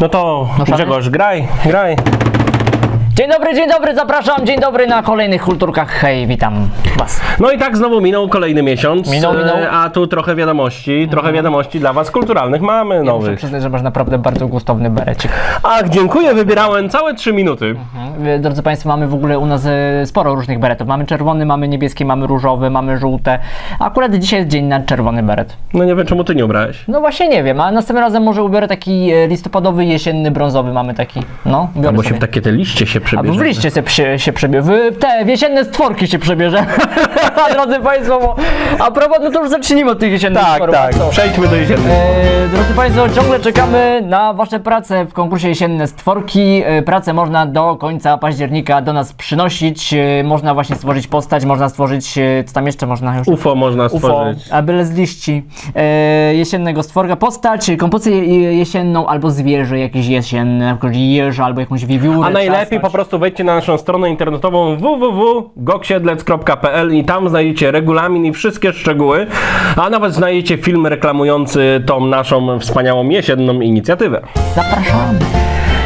No to Grzegorz, graj, graj. Dzień dobry, dzień dobry, zapraszam, dzień dobry na kolejnych kulturkach. Hej, witam Was. No i tak znowu minął kolejny miesiąc. Minął, minął. e, A tu trochę wiadomości, trochę wiadomości dla Was kulturalnych mamy Muszę nowych. przyznać, że masz naprawdę bardzo gustowny berecik. Ach, dziękuję, wybierałem całe trzy minuty. E, Drodzy Państwo, mamy w ogóle u nas e, sporo różnych beretów. Mamy czerwony, mamy niebieski, mamy różowy, mamy żółte. Akurat dzisiaj jest dzień na czerwony beret. No nie wiem, czemu Ty nie ubrałeś. No właśnie nie wiem, a następnym razem może ubiorę taki e, listopadowy, jesienny, brązowy. Mamy taki, no, biorę Albo się sobie. w takie te liście się Albo przebierze. w liście się, się, się przebierze, w te wiezienne stworki się przebierze. Drodzy Państwo, bo a propos, no to już zacznijmy od tych jesiennych Tak, stworów. tak, Co? przejdźmy do jesiennych. E, drodzy Państwo, ciągle czekamy na Wasze prace w konkursie Jesienne Stworki. E, Prace można do końca października do nas przynosić. E, Można właśnie stworzyć postać, można stworzyć, e, co tam jeszcze można już? UFO można UFO, stworzyć. a byle z liści e, jesiennego stworka. Postać, kompozycję je- jesienną albo zwierzę jakieś jesienne, na przykład jeża albo jakąś wiewiórę. A najlepiej po prostu wejdźcie na naszą stronę internetową www.goksiedlec.pl i tam znajdziecie regulamin i wszystkie szczegóły, a nawet znajdziecie film reklamujący tą naszą wspaniałą jesienną inicjatywę. Zapraszamy.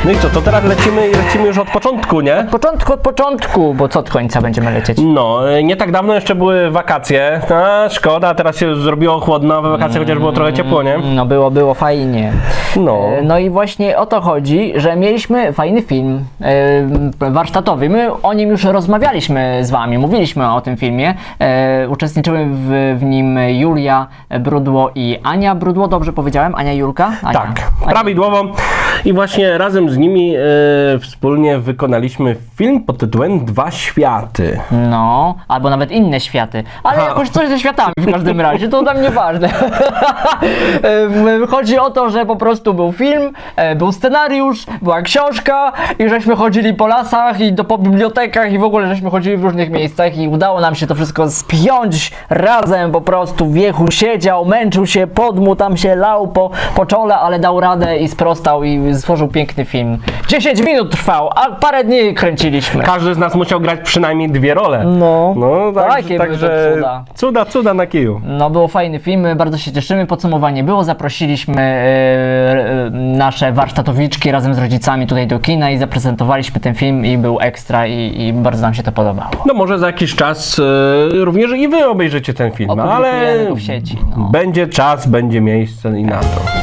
No i co, to teraz lecimy i lecimy już od początku, nie? Od początku, od początku, bo co od końca będziemy lecieć? No, y, nie tak dawno jeszcze były wakacje. A, szkoda, teraz się zrobiło chłodno, we wakacje chociaż było trochę ciepło, nie? No było, było fajnie. No. E, No i właśnie o to chodzi, że mieliśmy fajny film e, warsztatowy. My o nim już rozmawialiśmy z Wami, mówiliśmy o tym filmie. E, uczestniczyły w, w nim Julia Brudło i Ania Brudło. Dobrze powiedziałem? Ania Julka? Ania. Tak, Ania. prawidłowo. I właśnie razem z nimi e, wspólnie wykonaliśmy film pod tytułem Dwa światy. No, albo nawet inne światy. Ale Aha. jakoś coś ze światami w każdym razie, to tam nieważne. E, Chodzi o to, że po prostu był film, e, był scenariusz, była książka i żeśmy chodzili po lasach i do, po bibliotekach i w ogóle żeśmy chodzili w różnych miejscach i udało nam się to wszystko spiąć razem po prostu. Wiechu siedział, męczył się, pod mu tam się lał po, po czole, ale dał radę i sprostał i stworzył piękny film. 10 minut trwał, a parę dni kręciliśmy. Każdy z nas musiał grać przynajmniej dwie role. No, No, tak, takie były także to cuda. cuda, cuda na kiju. No, był fajny film, bardzo się cieszymy. Podsumowanie było, zaprosiliśmy e, e, nasze warsztatowiczki razem z rodzicami tutaj do kina i zaprezentowaliśmy ten film i był ekstra i, i bardzo nam się to podobało. No może za jakiś czas e, również i wy obejrzycie ten film, ale Opublikujemy go w sieci, no. będzie czas, będzie miejsce i na to.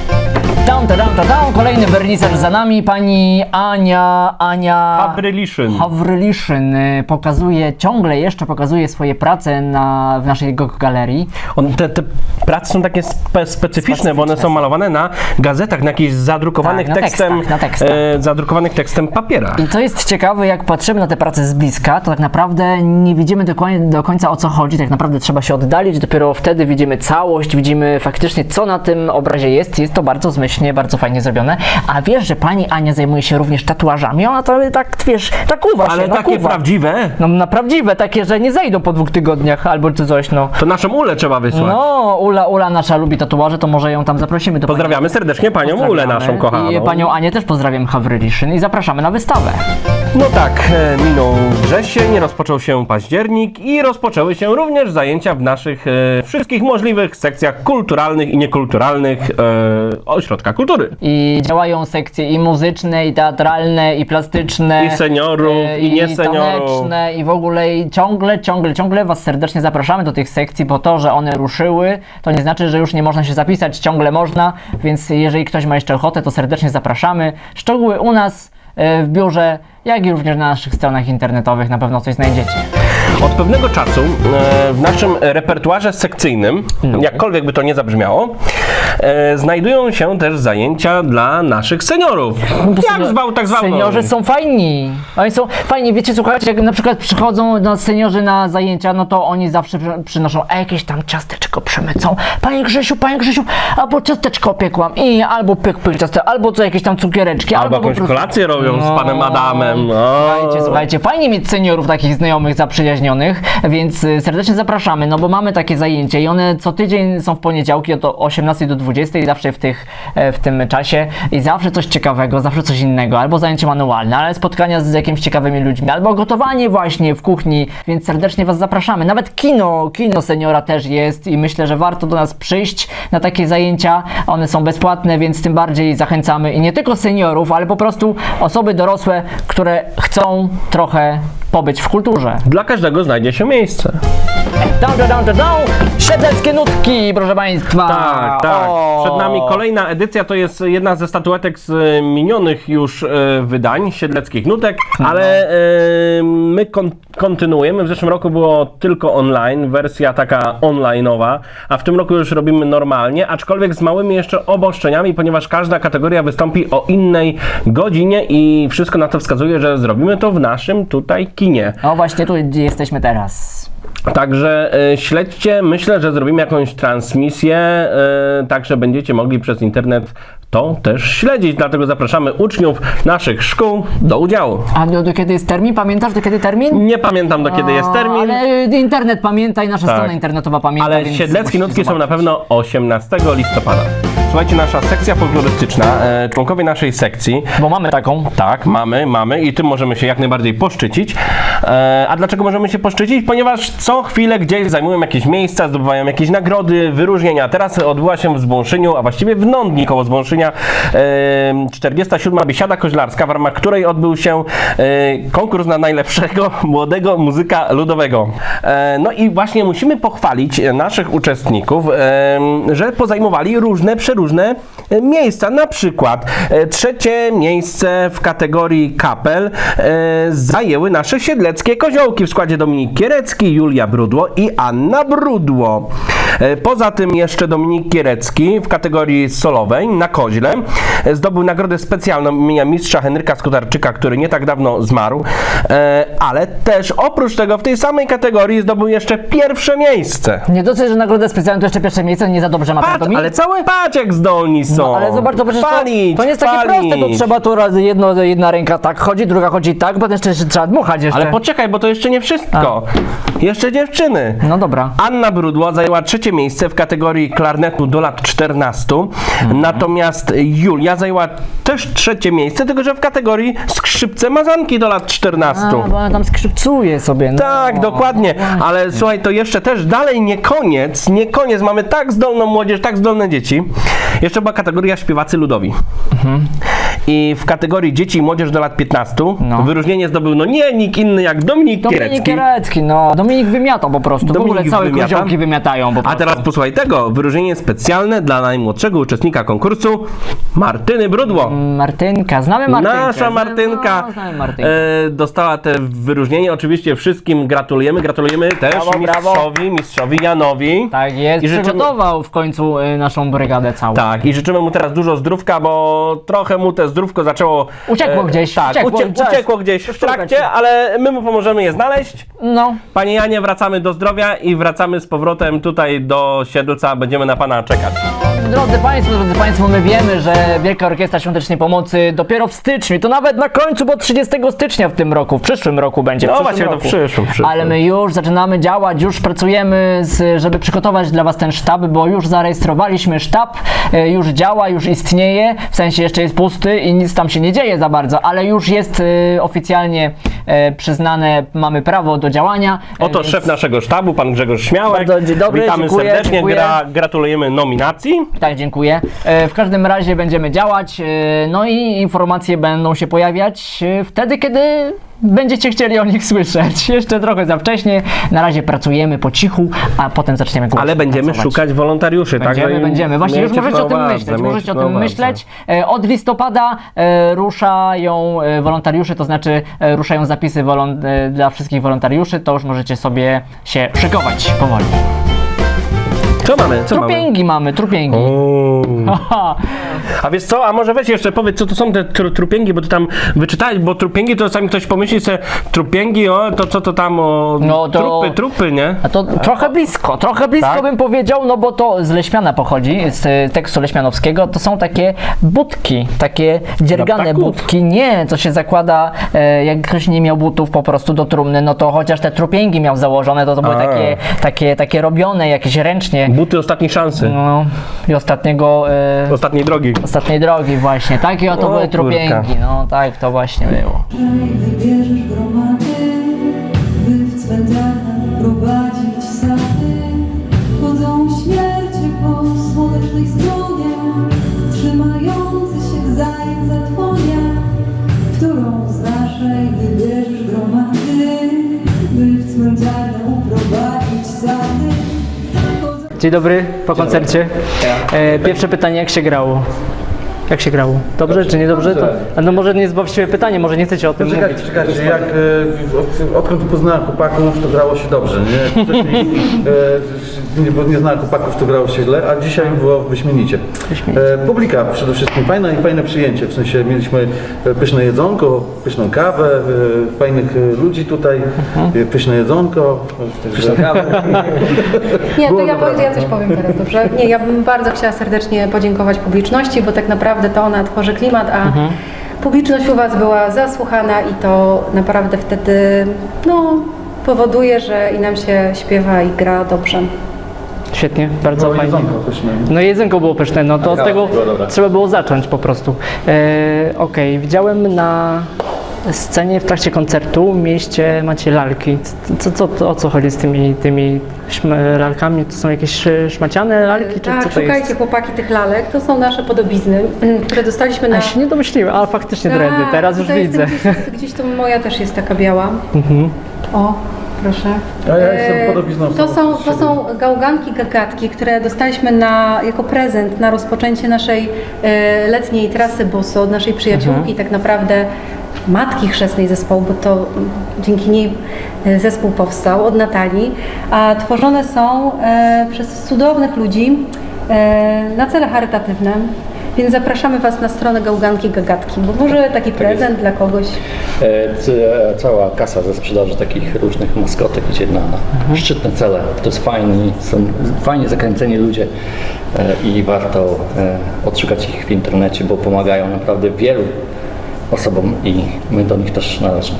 Tam, tam, tam, kolejny wernisaż za nami. Pani Ania, Ania... Abryliszyn. Hawryliszyn y, pokazuje, ciągle jeszcze pokazuje swoje prace na, w naszej GOG galerii. On, te, te prace są takie spe, specyficzne, bo one są malowane na gazetach, na jakichś zadrukowanych Tak, na tekstem, tekstach, na tekstach. E, zadrukowanych tekstem papierach. I co jest ciekawe, jak patrzymy na te prace z bliska, to tak naprawdę nie widzimy do, koń- do końca o co chodzi. Tak naprawdę trzeba się oddalić, dopiero wtedy widzimy całość, widzimy faktycznie co na tym obrazie jest. Jest to bardzo zmyślnie, bardzo fajnie zrobione. A wiesz, że pani Ania zajmuje się również tatuażami? Ona to tak, wiesz, tak uwa Ale się, takie nakuwa. prawdziwe, No na prawdziwe, takie, że nie zejdą po dwóch tygodniach albo czy coś, no. to naszą Ulę trzeba wysłać. No, Ula, Ula nasza lubi tatuaże, to może ją tam zaprosimy do Pozdrawiamy serdecznie panią Ulę, naszą kochaną. I panią Anię też pozdrawiam Hawryliszyn i zapraszamy na wystawę. No tak, e, minął wrzesień, rozpoczął się październik i rozpoczęły się również zajęcia w naszych e, wszystkich możliwych sekcjach kulturalnych i niekulturalnych e, ośrodka kultury. I działają sekcje i muzyczne, i teatralne, i plastyczne. I seniorów, e, i nieseniorów. taneczne, i w ogóle i ciągle, ciągle, ciągle Was serdecznie zapraszamy do tych sekcji, bo to, że one ruszyły, to nie znaczy, że już nie można się zapisać, ciągle można, więc jeżeli ktoś ma jeszcze ochotę, to serdecznie zapraszamy. Szczegóły u nas e, w biurze, jak i również na naszych stronach internetowych, na pewno coś znajdziecie. Od pewnego czasu e, w naszym repertuarze sekcyjnym, No. jakkolwiek by to nie zabrzmiało, e, znajdują się też zajęcia dla naszych seniorów. Jak zwał, tak zwał. no. Seniorzy są fajni. Oni są fajni. Wiecie, słuchajcie, jak na przykład przychodzą nas seniorzy na zajęcia, no to oni zawsze przy- przynoszą a jakieś tam ciasteczko przemycą. Panie Grzesiu, panie Grzesiu, albo ciasteczko piekłam i albo pyk, pyk ciasto, albo co jakieś tam cukiereczki, albo, Albo po jakąś prostu... kolację robią z No. panem Adamem. No. Słuchajcie, słuchajcie, fajnie mieć seniorów takich znajomych zaprzyjaźnionych. Zaprzyjaźnionych, więc y, serdecznie zapraszamy, no bo mamy takie zajęcia i one co tydzień są w poniedziałki od 18 do 20 zawsze w, tych, e, w tym czasie i zawsze coś ciekawego, zawsze coś innego, albo zajęcie manualne, ale spotkania z jakimiś ciekawymi ludźmi, albo gotowanie właśnie w kuchni, więc serdecznie Was zapraszamy. Nawet kino, kino seniora też jest i myślę, że warto do nas przyjść na takie zajęcia. One są bezpłatne, więc tym bardziej zachęcamy i nie tylko seniorów, ale po prostu osoby dorosłe, które chcą trochę pobyć w kulturze. Dla każdego znajdzie się miejsce. Down, down, down, down, down. Siedleckie nutki, proszę Państwa. Tak, tak. O. Przed nami kolejna edycja, to jest jedna ze statuetek z e, minionych już e, wydań Siedleckich Nutek, ale e, my kon kontynuujemy. W zeszłym roku było tylko online, wersja taka onlineowa, a w tym roku już robimy normalnie, aczkolwiek z małymi jeszcze obostrzeniami, ponieważ każda kategoria wystąpi o innej godzinie i wszystko na to wskazuje, że zrobimy to w naszym tutaj kinie. No właśnie tu gdzie jesteśmy teraz. Także e, śledźcie, myślę, że zrobimy jakąś transmisję, e, także będziecie mogli przez internet to też śledzić. Dlatego zapraszamy uczniów naszych szkół do udziału. A do, do kiedy jest termin? Pamiętasz do kiedy termin? Nie pamiętam do kiedy jest termin, Ale y, internet pamięta i nasza Tak. strona internetowa pamięta. ale więc Siedleckie musicie Nutki są na zobaczyć. pewno 18 listopada. Słuchajcie, nasza sekcja folklorystyczna, e, członkowie naszej sekcji, Bo mamy taką. Tak, mamy, mamy i tym możemy się jak najbardziej poszczycić. E, a dlaczego możemy się poszczycić? Ponieważ co chwilę gdzieś zajmują jakieś miejsca, zdobywają jakieś nagrody, wyróżnienia. Teraz odbyła się w Zbąszyniu, a właściwie w Nądni koło Zbąszynia e, 47. Biesiada Koźlarska, w ramach której odbył się e, konkurs na najlepszego młodego muzyka ludowego. E, no i właśnie musimy pochwalić naszych uczestników, e, że pozajmowali różne, przeróżne e, miejsca. Na przykład e, trzecie miejsce w kategorii kapel e, zajęły nasze siedleckie koziołki w składzie Dominik Kierecki, Julia Brudło i Anna Brudło. Poza tym jeszcze Dominik Kierecki w kategorii solowej na koźle zdobył nagrodę specjalną imienia mistrza Henryka Skutarczyka, który nie tak dawno zmarł, ale też oprócz tego w tej samej kategorii zdobył jeszcze pierwsze miejsce. Nie dosyć, że nagrodę specjalną to jeszcze pierwsze miejsce, nie za dobrze ma Patrz, Dominik. ale całe patrz jak zdolni są. No, ale zobacz, to przecież to, Palić, to nie jest takie palić. proste, to trzeba tu razy jedno, jedna ręka tak chodzi, druga chodzi tak, potem jeszcze, jeszcze trzeba dmuchać jeszcze. Ale poczekaj, bo to jeszcze nie wszystko. Jeszcze dziewczyny. No dobra. Anna Brudło zajęła trzecie miejsce w kategorii klarnetu do lat 14, Mhm. natomiast Julia zajęła też trzecie miejsce, tylko że w kategorii skrzypce mazanki do lat 14. A, bo ona tam skrzypcuje sobie. No. Tak, dokładnie, ale słuchaj, to jeszcze też dalej nie koniec, nie koniec, mamy tak zdolną młodzież, tak zdolne dzieci. Jeszcze była kategoria śpiewacy ludowi. I w kategorii dzieci i młodzież do lat 15 No. wyróżnienie zdobył no nie nikt inny jak Dominik, Dominik Kierecki. Kierecki, no. Dominik wymiata po prostu. w Dominik ogóle całe wymiata. koziołki wymiatają po A prostu. teraz posłuchaj tego, wyróżnienie specjalne dla najmłodszego uczestnika konkursu Martyny Brudło. Martynka, znamy Martynkę. Nasza Martynka No, znamy Martynkę. e, dostała te wyróżnienie. Oczywiście wszystkim gratulujemy. Gratulujemy też Brawo, brawo. mistrzowi, mistrzowi Janowi. Tak jest, I życzymy- przygotował w końcu y, naszą brygadę całą. Tak, i życzymy mu teraz dużo zdrówka, bo trochę mu te zdrówko zaczęło. Uciekło gdzieś, Tak, uciekło, ucie, gdzieś. uciekło gdzieś w trakcie, ale my mu pomożemy je znaleźć. No, Panie Janie, wracamy do zdrowia i wracamy z powrotem tutaj do Siedlca. Będziemy na pana czekać. drodzy Państwo, drodzy Państwo, my wiemy, że Wielka Orkiestra Świątecznej Pomocy dopiero w styczniu, to nawet na końcu, bo 30 stycznia w tym roku, w przyszłym roku będzie. w No właśnie, to w przyszłym, przyszłym. Ale my już zaczynamy działać, już pracujemy, z, żeby przygotować dla Was ten sztab, bo już zarejestrowaliśmy sztab, e, już działa, już istnieje, w sensie jeszcze jest pusty i nic tam się nie dzieje za bardzo, ale już jest e, oficjalnie e, przyznane, mamy prawo do działania. Oto więc- szef naszego sztabu, pan Grzegorz Śmiałek. Bardzo dzień dobry, Witamy dziękuję, serdecznie, dziękuję. Gra, gratulujemy nominacji. Tak, dziękuję. E, W każdym razie będziemy działać, e, no i informacje będą się pojawiać e, wtedy, kiedy będziecie chcieli o nich słyszeć. Jeszcze trochę za wcześnie. Na razie pracujemy po cichu, a potem zaczniemy głośno Ale będziemy pracować. szukać wolontariuszy, tak? Będziemy, będziemy. Właśnie już możecie o tym uwadze, myśleć. Możecie o tym uwadze. myśleć. E, Od listopada e, ruszają e, wolontariusze, to znaczy e, ruszają zapisy wolon- e, dla wszystkich wolontariuszy. To już możecie sobie się szykować powoli. Co mamy? Co mamy? Trupięgi mamy, trupięgi. Haha. A wiesz co, a może weź jeszcze powiedz, co to są te tru, trupięgi, bo ty tam wyczytałeś, bo trupięgi to czasami ktoś pomyśli sobie, trupięgi, o, to co to tam, o, No to- trupy, trupy, nie? A to trochę blisko, trochę blisko Tak? bym powiedział, no bo to z Leśmiana pochodzi, z tekstu Leśmianowskiego. To są takie budki, takie dziergane ptaków? budki. Nie, co się zakłada, e, jak ktoś nie miał butów po prostu do trumny, no to chociaż te trupięgi miał założone, to to były A. takie, takie, takie robione jakieś ręcznie. Buty ostatniej szansy, No i ostatniego, e, ostatniej drogi. Ostatniej drogi właśnie. Takie oto O, były kurka. trupięgi, no tak to właśnie było. Wybierzesz gromady, Dzień dobry, po koncercie. E, pierwsze pytanie, jak się grało? Jak się grało? Dobrze, czy nie dobrze? To, a no może nie jest właściwe pytanie, może nie chcecie o tym mówić. Czekajcie, czekajcie, jak, e, od, odkąd poznałem chłopaków, to grało się dobrze, nie? Wcześniej e, nie, bo nie znałem chłopaków, to grało się źle, a dzisiaj było wyśmienicie. E, publika przede wszystkim fajna i fajne przyjęcie, w sensie mieliśmy e, pyszne jedzonko, pyszną kawę, e, fajnych e, ludzi tutaj, e, pyszne jedzonko, pyszną kawę. Nie, to Było ja, naprawdę, powie- ja coś powiem teraz, dobrze? Nie, ja bym bardzo chciała serdecznie podziękować publiczności, bo tak naprawdę to ona tworzy klimat, a publiczność u Was była zasłuchana i to naprawdę wtedy no, powoduje, że i nam się śpiewa i gra dobrze. Świetnie, bardzo Było fajnie. jedzonko pyszne. No jedzonko było pyszne, no to od tego było trzeba było zacząć po prostu. E, Okej, widziałem na scenie w trakcie koncertu mieście macie lalki. Co, co, o co chodzi z tymi, tymi lalkami? To są jakieś e, szmaciane lalki, czy tak, co to szukajcie jest? chłopaki tych lalek, to są nasze podobizny, które dostaliśmy na... Ja się nie domyśliłem, ale faktycznie trendy, Tak, teraz już tutaj widzę. Gdzieś, gdzieś to moja też jest taka biała. O, proszę. A ja jestem E, podobizną To są, to są gałganki, gagatki, które dostaliśmy na, jako prezent na rozpoczęcie naszej e, letniej trasy BOSO od naszej przyjaciółki, tak naprawdę matki chrzestnej zespołu, bo to mm, dzięki niej e, zespół powstał, od Natalii, a tworzone są e, przez cudownych ludzi e, na cele charytatywne. Więc zapraszamy Was na stronę Gałganki Gagatki, bo może taki prezent dla kogoś. E, c- Cała kasa ze sprzedaży takich różnych maskotek idzie na szczytne cele. To jest fajni, są fajnie zakręceni ludzie e, i warto e, odszukać ich w internecie, bo pomagają naprawdę wielu osobom i my do nich też należymy.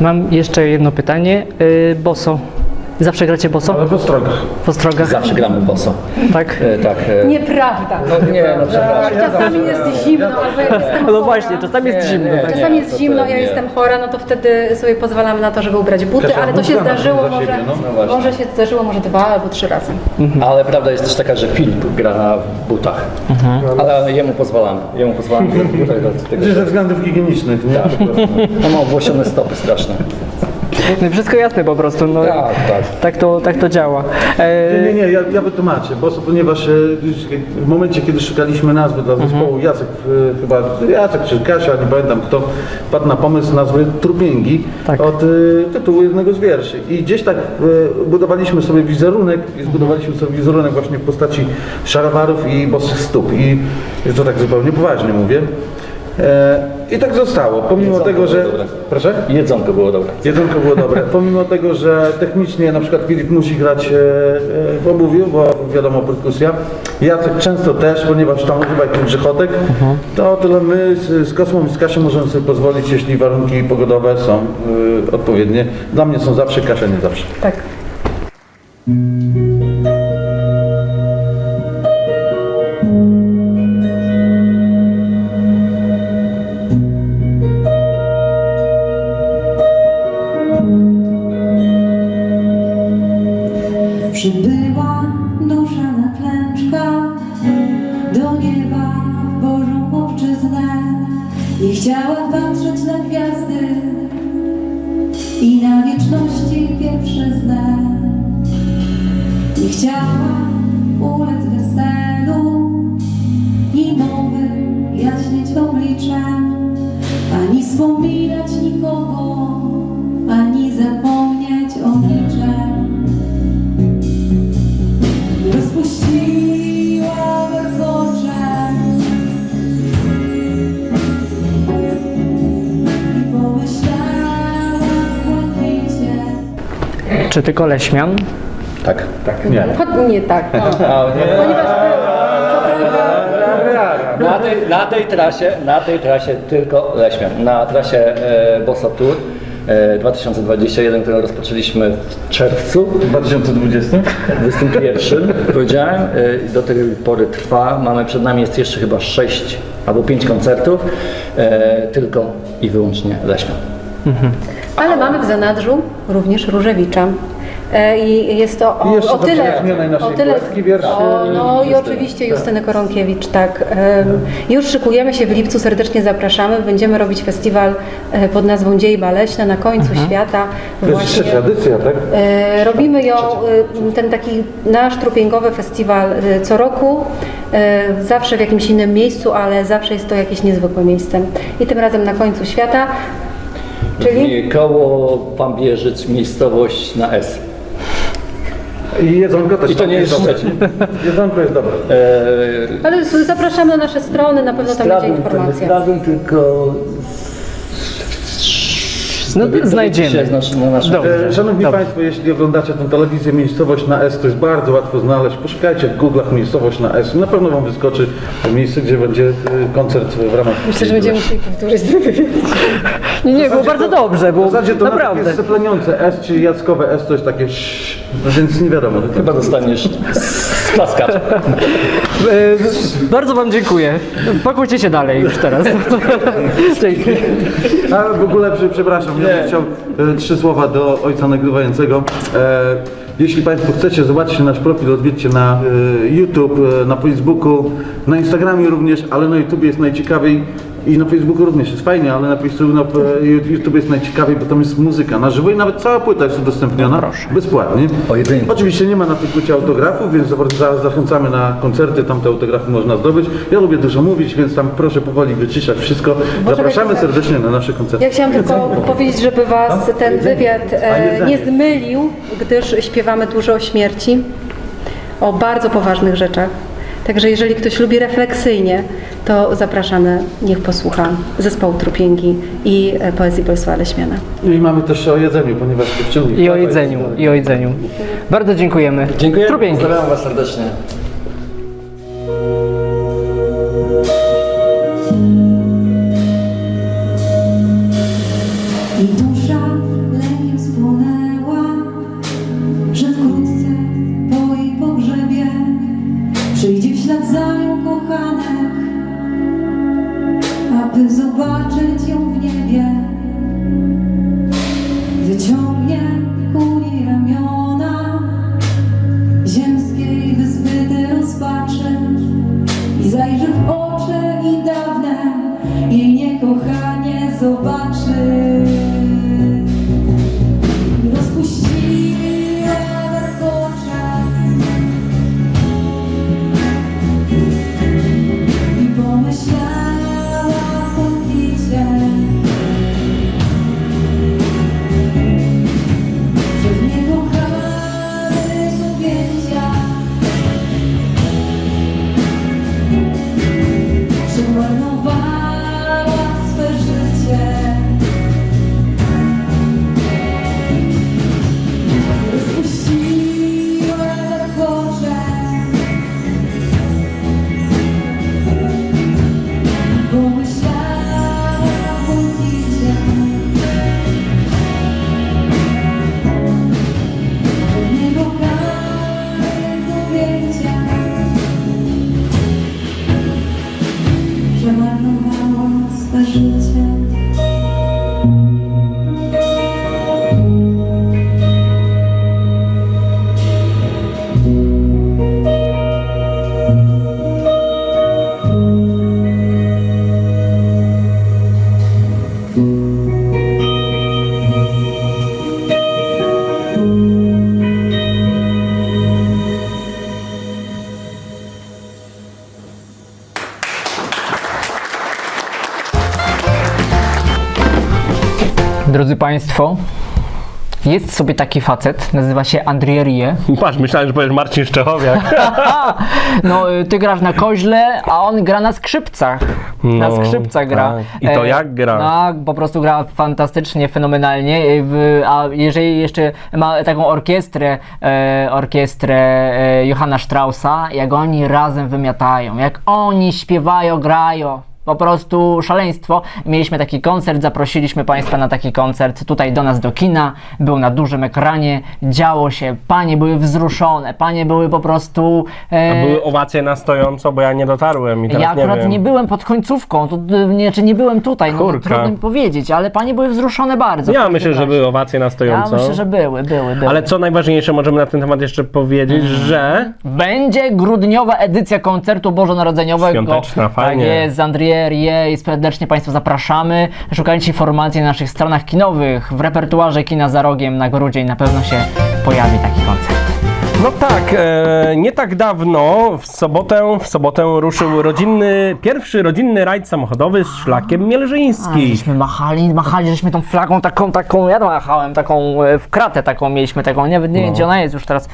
Mam jeszcze jedno pytanie. Y, Zawsze gracie boso? Ale w ostrogach. W ostrogach? Zawsze gramy boso. Tak? E, Tak. e, Nieprawda. No nie, no przepraszam. Czasami jest zimno, albo jak jestem No chora. właśnie, czasami jest Nie, zimno. nie. tak. Czasami jest to zimno, ja nie. jestem chora, no to wtedy sobie pozwalamy na to, żeby ubrać buty, Kasia, ale to się zdarzyło siebie, może, no. No właśnie. może się zdarzyło może dwa albo trzy razy. Ale prawda jest też taka, że Filip gra w butach. Ale jemu pozwalamy. Jemu pozwalamy grać w butach. dlatego- Gdzieś ze względów higienicznych, nie? Po prostu. On ma obłosione stopy straszne. No wszystko jasne po prostu. No, Tak, tak. tak, to, tak to działa. Nie, E, nie, nie, ja, ja wytłumaczę, bo ponieważ e, w momencie, kiedy szukaliśmy nazwy dla zespołu, Jacek e, chyba, Jacek czy Kasia, nie pamiętam kto, padł na pomysł nazwy Trupięgi Tak. od e, tytułu jednego z wierszy. I gdzieś tak e, budowaliśmy sobie wizerunek i zbudowaliśmy sobie wizerunek właśnie w postaci szarawarów i bosych stóp. I to tak zupełnie poważnie mówię. E, I tak zostało, pomimo Jedzonko tego, że... dobre. Proszę? Jedzonko było dobre. Jedzonko było dobre. Pomimo tego, że technicznie na przykład Filip musi grać e, e, w obuwiu, bo wiadomo perkusja. Jacek często też, ponieważ tam używa jakichś grzechotek, to tyle my z, z Kosmą i z Kasią możemy sobie pozwolić, jeśli warunki pogodowe są e, odpowiednie. Dla mnie są zawsze, Kasia nie zawsze. Tak. Chciała ulec weselu i nowym jaśnieć obliczem, ani wspominać nikogo, ani zapomnieć o niczym. Rozpuściła warkocze i pomyślała w błękicie. Czy tylko Leśmian? Tak. Tak, nie. Chod- Nie tak. Ponieważ Na tej, na tej trasie, na tej trasie tylko Leśmian. Na trasie e, Bossa Tour e, 2021, którą rozpoczęliśmy w czerwcu, W 2020? 21 powiedziałem, e, do tej pory trwa. Mamy przed nami jest jeszcze chyba 6 albo 5 koncertów, e, tylko i wyłącznie Leśmian. Ale mamy w zanadrzu również Różewicza. E, I jest to I o, jeszcze o tyle. O tyle o, no i Justyny. oczywiście Justyny Koronkiewicz, tak. Już szykujemy się w lipcu, serdecznie zapraszamy. Będziemy robić festiwal e, pod nazwą Dziejba Leśna na końcu świata. To jest trzecia edycja, tak? E, Robimy ją, e, ten taki nasz trupięgowy festiwal e, co roku, e, zawsze w jakimś innym miejscu, ale zawsze jest to jakieś niezwykłe miejsce. I tym razem na końcu świata, czyli... Koło Pambierzyc, miejscowość na S. I jedzonko też I to nie jest dobre. Szczecin. Jedzonko jest dobre. E, Ale zapraszamy na nasze strony, na pewno tam będzie Zdradłem, informacja. zdradłem No, znajdziemy. się Na, na naszym Dobrze. E, Szanowni Dobrze. Państwo, jeśli oglądacie tę telewizję Miejscowość na S, to jest bardzo łatwo znaleźć. Poszukajcie w Google'ach Miejscowość na S. Na pewno Wam wyskoczy miejsce, gdzie będzie e, koncert w ramach Myślę, że będziemy musieli powtórzyć ten wywiad. Nie, nie, było bardzo dobrze, W było zasadzie to naprawdę. naprawdę. jest pleniące S, czy jackowe S to jest takie sz, więc nie wiadomo. Chyba dostaniesz klaskacz. E, Bardzo Wam dziękuję. Pakujcie się dalej już teraz. Dzięki. A w ogóle, prze- przepraszam, ja bym chciał e, trzy słowa do ojca nagrywającego. E, jeśli Państwo chcecie, zobaczcie nasz profil, odwiedźcie na e, YouTube, e, na Facebooku, na Instagramie również, ale na YouTube jest najciekawiej i na Facebooku również jest fajnie, ale na, Facebooku- na YouTube jest najciekawiej, bo tam jest muzyka na żywo i nawet cała płyta jest udostępniona bezpłatnie. O jedynie. Oczywiście nie ma na tej płycie autografów, więc za- za- zachęcamy na koncerty, tam te autografy można zdobyć. Ja lubię dużo mówić, więc tam proszę powoli wyciszać wszystko. Zapraszamy tak. serdecznie na nasze koncerty. Ja chciałam tylko powiedzieć, żeby Was ten wywiad e, nie zmylił, gdyż śpiewamy dużo o śmierci, o bardzo poważnych rzeczach. Także jeżeli ktoś lubi refleksyjnie, to zapraszamy, niech posłucha zespołu Trupięgi i e, poezji Bolesława Leśmiana. I mamy też o jedzeniu, ponieważ dziewczyny... I o jedzeniu, i o jedzeniu. Bardzo dziękujemy. Dziękuję. Trupięki. Pozdrawiam Was serdecznie. Zobaczyć ją w niebie. Państwo, jest sobie taki facet, nazywa się Andrzej Rie. Patrz, myślałem, że powiesz Marcin Szczechowiak. No, y, ty grasz na koźle, a on gra na skrzypcach. na No, skrzypcach gra. tak. I to jak gra? Tak, po prostu gra fantastycznie, fenomenalnie. Y, w- A jeżeli jeszcze ma taką orkiestrę, e, orkiestrę e, Johanna Straussa, jak oni razem wymiatają, jak oni śpiewają, grają. Po prostu szaleństwo. Mieliśmy taki koncert, zaprosiliśmy Państwa na taki koncert tutaj do nas do kina. Był na dużym ekranie, działo się, panie były wzruszone, panie były po prostu. e, Były owacje na stojąco, bo ja nie dotarłem i teraz ja nie akurat wiem. nie, byłem pod końcówką, to, nie, czy nie byłem tutaj, no Kurka. trudno mi powiedzieć, ale panie były wzruszone bardzo. Ja myślę, że były owacje na Ja stojąco. myślę, że były, były, były. Ale co najważniejsze, możemy na ten temat jeszcze powiedzieć, Mhm. że Będzie grudniowa edycja koncertu bożonarodzeniowego. Świąteczna, fajnie. Tak jest, z Andrier i serdecznie Państwa zapraszamy. Szukajcie informacji na naszych stronach kinowych. W repertuarze Kina za Rogiem na grudzień na pewno się pojawi taki koncert. No tak, e, nie tak dawno, w sobotę, w sobotę ruszył rodzinny, pierwszy rodzinny rajd samochodowy z szlakiem A, Mielżyński. żeśmy machali, machali, żeśmy tą flagą taką, taką, ja machałem taką e, w kratę taką mieliśmy taką, nie, nie No. wiem gdzie ona jest już teraz.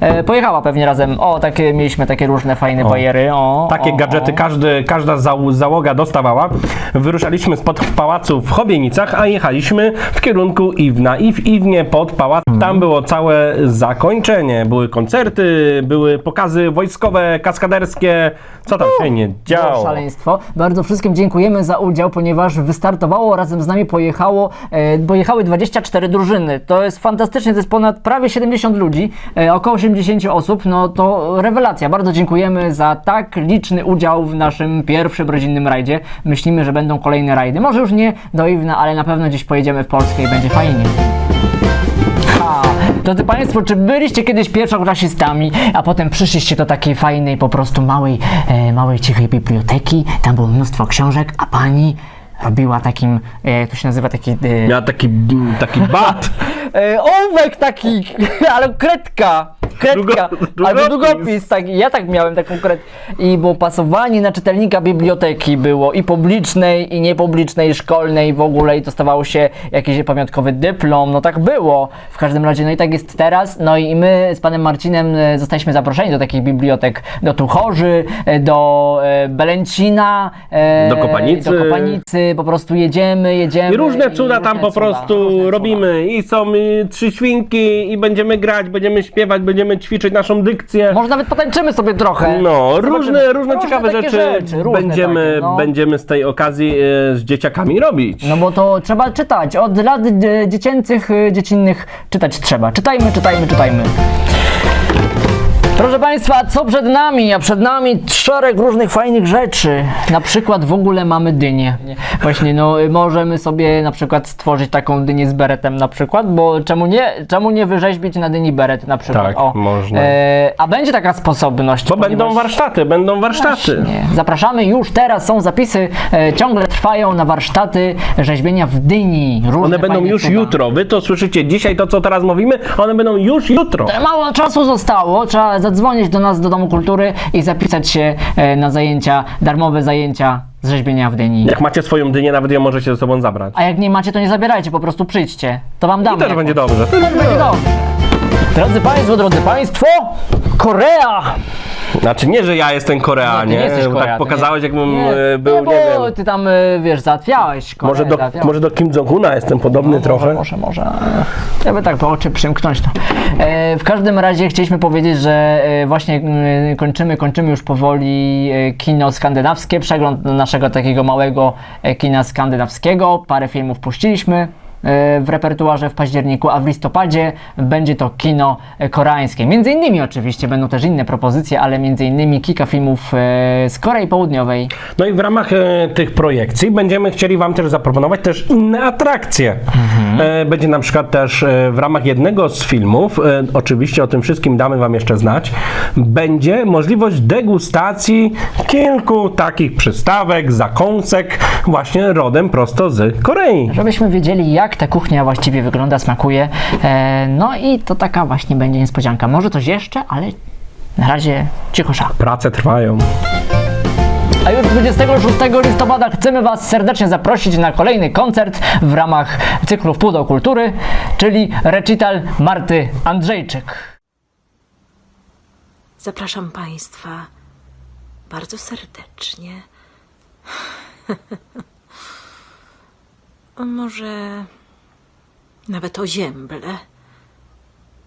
E, pojechała pewnie razem, o takie, mieliśmy takie różne fajne bajery, o. Takie o, gadżety o. każdy, każda zał, załoga dostawała. Wyruszaliśmy spod pałacu w Chobienicach, a jechaliśmy w kierunku Iwna. I w Iwnie pod pałac, tam było całe zakończenie. Były koncerty, były pokazy wojskowe, kaskaderskie. Co tam się nie działo? szaleństwo. Bardzo wszystkim dziękujemy za udział, ponieważ wystartowało razem z nami pojechało, e, pojechały 24 drużyny. To jest fantastycznie, to jest ponad prawie 70 ludzi, e, około 80 osób. No to rewelacja. Bardzo dziękujemy za tak liczny udział w naszym pierwszym rodzinnym rajdzie. Myślimy, że będą kolejne rajdy. Może już nie do Iwna, ale na pewno gdzieś pojedziemy w Polskę i będzie fajnie. Drodzy Państwo, czy byliście kiedyś pierwszoklasistami, a potem przyszliście do takiej fajnej, po prostu małej, e, małej, cichej biblioteki, tam było mnóstwo książek, a pani robiła takim, e, to się nazywa, taki... E, Miała taki, taki bat. e, ołówek taki, ale kredka. Kredka, albo długopis. tak, ja tak miałem taką kred... I było pasowanie na czytelnika biblioteki było i publicznej, i niepublicznej, i szkolnej w ogóle i dostawało się jakiś pamiątkowy dyplom, no tak było. W każdym razie, no i tak jest teraz, no i my z panem Marcinem e, zostaliśmy zaproszeni do takich bibliotek, do Tuchorzy, e, do e, Belęcina, e, Do Kopanicy. do Kopanicy, po prostu jedziemy, jedziemy. I różne cuda tam różne po cuda, prostu różne cuda. robimy. I są y, trzy świnki, i będziemy grać, będziemy śpiewać, będziemy ćwiczyć naszą dykcję. Może nawet potańczymy sobie trochę. No, Zobaczymy. różne, różne ciekawe takie rzeczy, różne będziemy, takie, no. będziemy z tej okazji e, z dzieciakami robić. No bo to trzeba czytać. Od lat e, dziecięcych, e, dziecinnych czytać trzeba. Czytajmy, czytajmy, czytajmy. Proszę Państwa, co przed nami? A przed nami szereg różnych fajnych rzeczy. Na przykład w ogóle mamy dynię. Właśnie, no możemy sobie na przykład stworzyć taką dynię z beretem na przykład, bo czemu nie, czemu nie wyrzeźbić na dyni beret na przykład? Tak, można. E, a będzie taka sposobność. Bo będą ponieważ- warsztaty, będą warsztaty. Nie. Zapraszamy już teraz, są zapisy, e, ciągle trwają na warsztaty rzeźbienia w Dyni. Różne One będą już cuda. jutro. Wy to słyszycie dzisiaj, to co teraz mówimy, one będą już jutro. Mało czasu zostało, trzeba zadzwonić do nas do Domu Kultury i zapisać się e, na zajęcia, darmowe zajęcia z rzeźbienia w Dyni. Jak macie swoją dynię, nawet ją możecie ze sobą zabrać. A jak nie macie, to nie zabierajcie, po prostu przyjdźcie. To wam damy. I też jakąś. będzie dobrze. Też będzie dobrze. Drodzy Państwo, drodzy Państwo, Korea! Znaczy nie, że ja jestem Korea, Nie, ty nie? jesteś Bo Korea, tak ty pokazałeś, jakbym e, był, nie, nie, bo wiem. ty tam, e, wiesz, załatwiałeś Koreę, Może do, załatwiałeś. może do Kim Jong-una jestem podobny trochę. No, Może, może, może. Ja by tak po oczy przymknąć to. E, w każdym razie chcieliśmy powiedzieć, że e, właśnie mm, kończymy, kończymy już powoli e, kino skandynawskie, przegląd naszego takiego małego e, kina skandynawskiego. Parę filmów puściliśmy w repertuarze w październiku, a w listopadzie będzie to kino koreańskie. Między innymi oczywiście będą też inne propozycje, ale między innymi kilka filmów e, z Korei Południowej. No i w ramach e, tych projekcji będziemy chcieli Wam też zaproponować też inne atrakcje. E, będzie na przykład też e, w ramach jednego z filmów, e, oczywiście o tym wszystkim damy Wam jeszcze znać, będzie możliwość degustacji kilku takich przystawek, zakąsek właśnie rodem prosto z Korei. Żebyśmy wiedzieli, jak ta kuchnia właściwie wygląda, smakuje. E, no i to taka właśnie będzie niespodzianka. Może coś jeszcze, ale na razie cicho sza. Prace trwają. A już 26 listopada chcemy Was serdecznie zaprosić na kolejny koncert w ramach cyklu Wpół do Kultury, czyli recital Marty Andrzejczyk. Zapraszam Państwa bardzo serdecznie. Może nawet o.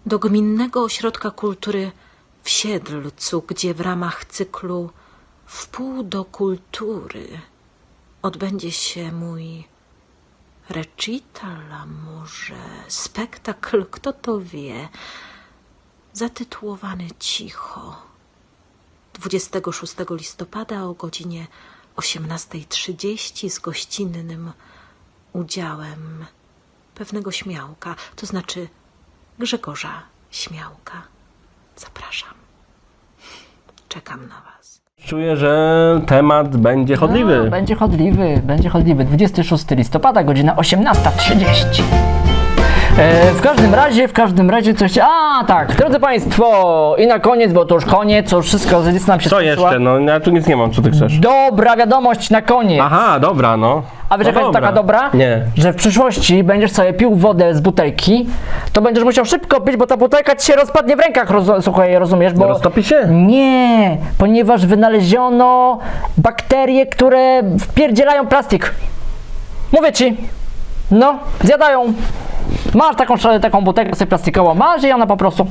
Do Gminnego Ośrodka Kultury w Siedlcu, gdzie w ramach cyklu Wpół do Kultury odbędzie się mój recital, a może spektakl, kto to wie zatytułowany Cicho. 26 listopada o godzinie 18.30 z gościnnym udziałem pewnego śmiałka, to znaczy Grzegorza Śmiałka. Zapraszam. Czekam na Was. Czuję, że temat będzie chodliwy. Będzie chodliwy, będzie chodliwy. 26 listopada, godzina 18.30. E, w każdym razie, w każdym razie coś... A, tak, drodzy Państwo, i na koniec, bo to już koniec, to już wszystko z listy nam się Co skończyła. jeszcze? No ja tu nic nie mam, co ty chcesz. Dobra wiadomość na koniec. Aha, dobra, no. A wiesz no jaka jest taka dobra? Nie. Że w przyszłości będziesz sobie pił wodę z butelki, to będziesz musiał szybko pić, bo ta butelka ci się rozpadnie w rękach, roz, słuchaj, rozumiesz? Bo... Roztopi się? Nie, ponieważ wynaleziono bakterie, które wpierdzielają plastik. Mówię ci. No, zjadają. Masz taką, taką butelkę sobie plastikową, masz i ona po prostu...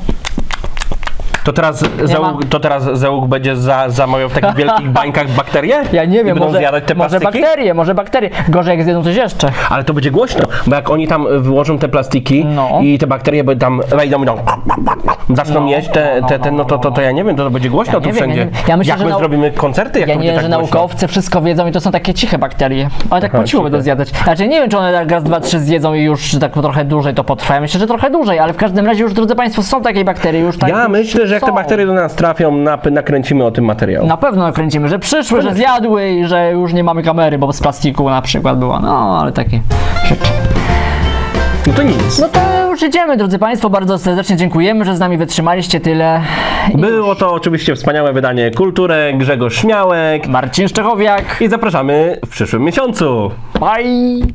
To teraz, załóg, to teraz załóg będzie za, zamawiał w takich wielkich bańkach bakterie? Ja nie wiem, będą może, zjadać te może bakterie, może bakterie. Gorzej jak zjedzą coś jeszcze. Ale to będzie głośno, bo jak oni tam wyłożą te plastiki No. i te bakterie by tam wejdą i tam zaczną No, jeść te, no, te, no, te, no to, to, to ja nie wiem, to, będzie głośno Ja tu nie wiem, ja wszędzie. nie wiem. Ja myślę, jak że my nau- zrobimy koncerty, jak Ja to nie będzie wiem, że tak głośno? naukowcy wszystko wiedzą i to są takie ciche bakterie. One tak po cichu będą zjadać. Znaczy nie wiem, czy one tak raz, dwa, trzy zjedzą i już tak trochę dłużej to potrwa. Ja myślę, że trochę dłużej, ale w każdym razie już, drodzy Państwo, są takie bakterie już tak. Ja myślę, że jak te bakterie do nas trafią, nakręcimy o tym materiał. Na pewno nakręcimy, że przyszły, że zjadły i że już nie mamy kamery, bo z plastiku na przykład była. No, ale takie rzeczy. No to nic. No to już idziemy, drodzy Państwo. Bardzo serdecznie dziękujemy, że z nami wytrzymaliście tyle. Było to oczywiście wspaniałe wydanie Kulturę, Grzegorz Śmiałek Marcin Szczechowiak. i zapraszamy w przyszłym miesiącu. Bye!